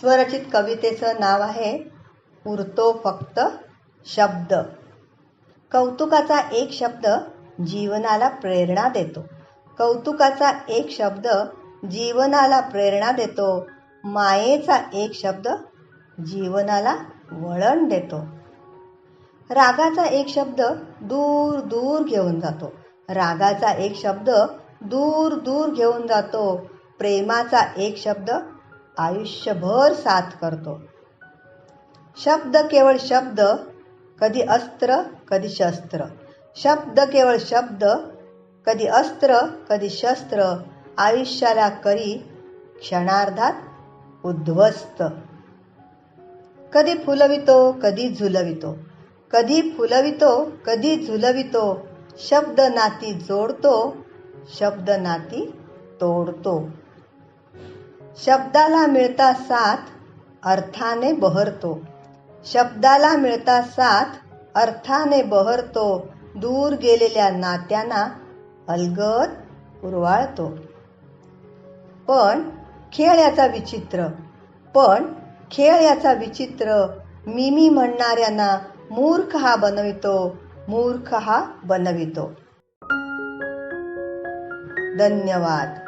स्वरचित कवितेचं नाव आहे उरतो फक्त शब्द. कौतुकाचा एक शब्द जीवनाला प्रेरणा देतो. कौतुकाचा एक शब्द जीवनाला प्रेरणा देतो. मायेचा एक शब्द जीवनाला वळण देतो. रागाचा एक शब्द दूर दूर घेऊन जातो. रागाचा एक शब्द दूर दूर घेऊन जातो. प्रेमाचा एक शब्द आयुष्यभर साथ करतो. शब्द केवळ शब्द कधी अस्त्र कधी शस्त्र. शब्द केवळ शब्द कधी अस्त्र कधी शस्त्र. आयुष्याला करी क्षणार्धात उद्ध्वस्त. कधी फुलवितो कधी झुलवितो. कधी फुलवितो कधी झुलवितो. शब्द नाती जोडतो शब्द नाती तोडतो. शब्दाला मिळता साथ अर्थाने बहरतो. शब्दाला मिळता साथ अर्थाने बहरतो. दूर गेलेल्या नात्यांना अलगद पुरवाळतो पण खेळ याचा विचित्र पण खेळ याचा विचित्र मिमी म्हणणाऱ्यांना मूर्ख हा बनवितो मूर्ख हा बनवितो. धन्यवाद.